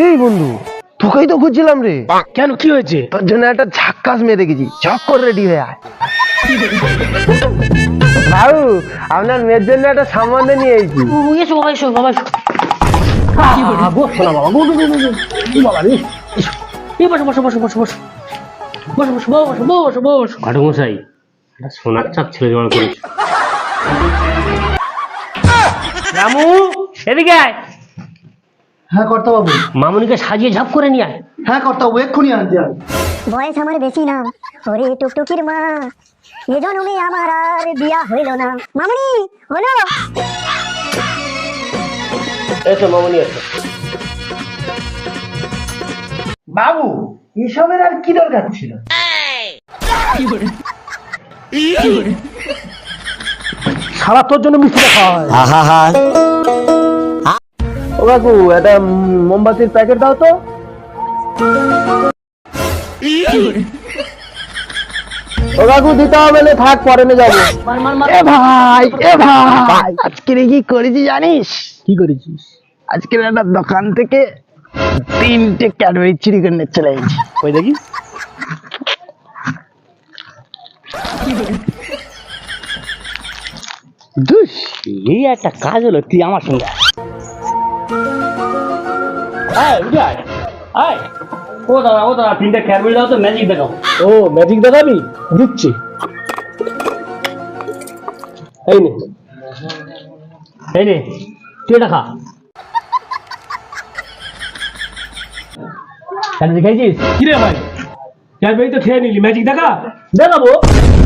এই বন্ধু তোকেই তো খুঁজছিলাম রে। কেন কি হয়েছে? তোর জন্য একটা ঝাক্কাস মেয়ে দেখেছি ঝক করে রেডি হয়ে আয়। বাবু আপনার মেয়ের জন্য একটা সম্বন্ধ নিয়ে এসেছি। এসো বাবা এসো বাবা এসো। বসো না বাবা বসো বসো বসো ই বাবা রে? এসো। এই বসো বসো বসো বসো বসো। বসো বসো বসো বসো বসো ঘাটু মশাই একটা সোনার চাপ ছেলে জোগাড় করেছে। রামু এদিকে আয়। হ্যাঁ কর্তা বাবু মামুনিকে সাজিয়ে ঝাপ করে নিয়ে আয়। হ্যাঁ কর্তা বাবু এক্ষুনি আনতে আমি বয়স আমার বেশি না। ওরে টুকটুকির মা এ জন্মে আমার আর বিয়া হইল না। মামনি হলো। এসো মামুনি এসো। বাবু এসবের আর কি দরকার ছিল? সারা তোর জন্য মিষ্টি খাওয়া হয়। ও কাকু একটা মোমবাতির প্যাকেট দাও তো। ও কাকু দিতে হবে না থাক পরে নিয়ে যাব। মার মার মার। এ ভাই এ ভাই আজকে কি করেছি জানিস? কি করেছিস? আজকে একটা দোকান থেকে তিনটে ক্যাডবেরি চুরি করে নিয়ে চলে এসেছি। ওই দেখি? দুস এই একটা কাজ হলো তুই আমার সঙ্গে আয় উঠে আয়। আয়। ও দাদা ও দাদা তিনটে ক্যারমেল দাও তো ম্যাজিক দেখাও। ও ম্যাজিক দেখাবি? দিচ্ছি। এই নে। এই নে তুই এটা খা। ক্যারমেল খাইছিস কি রে ভাই? ক্যারমেল তো খেয়ে নিলি ম্যাজিক দেখা? দেখাবো।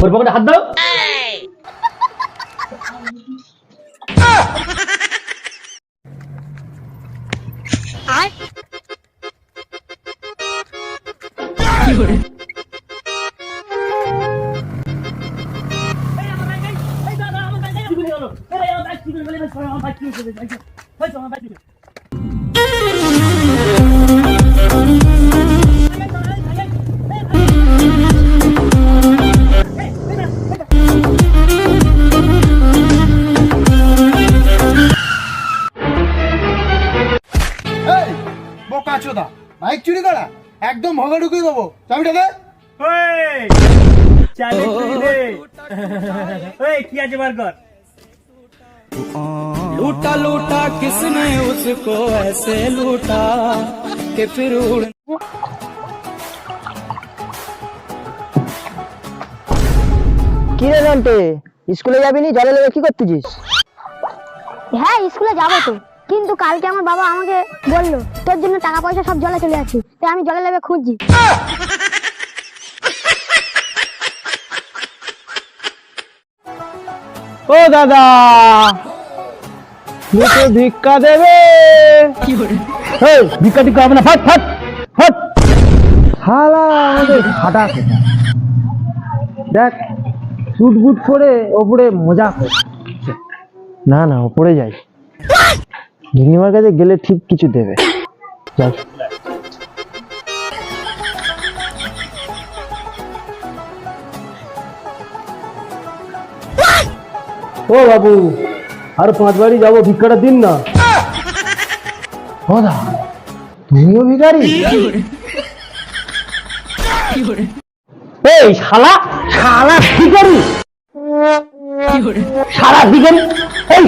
ওর পকেটে হাত দাও। বোকা চোদা বাইক চুরি করা? একদম ভগা ঢুকিয়ে দেবো চাবিটা দে लूटा लूटा किसने उसको ऐसे लूटा कि फिर उड़ কি রে নন্টে স্কুলে যাবি নি জলে লেগে কি করতেছিস হ্যাঁ স্কুলে যাবো তো কিন্তু কালকে আমার বাবা আমাকে বলল তোর জন্য টাকা পয়সা সব জলে চলে যাচ্ছে তাই আমি জলে লেবে খুঁজছি। ও দাদা দুটো ভিক্ষা দেবে। এই, ভিক্ষা টিক্ষা হবে না ফাট ফাট ফাট। শালা আমাদের ফাটা খেটা দেখ সুট বুট পরে ওপরে মজা করছে না না ওপরে যাই গিনিমার কাছে গেলে ঠিক কিছু দেবে। যাই ও বাবু আর পাঁচ বাড়ি যাব ভিক্ষাটা দিন না। ও দা তুমিও ভিখারি? এই শালা শালা ভিখারি। শালা ভিখারি। এই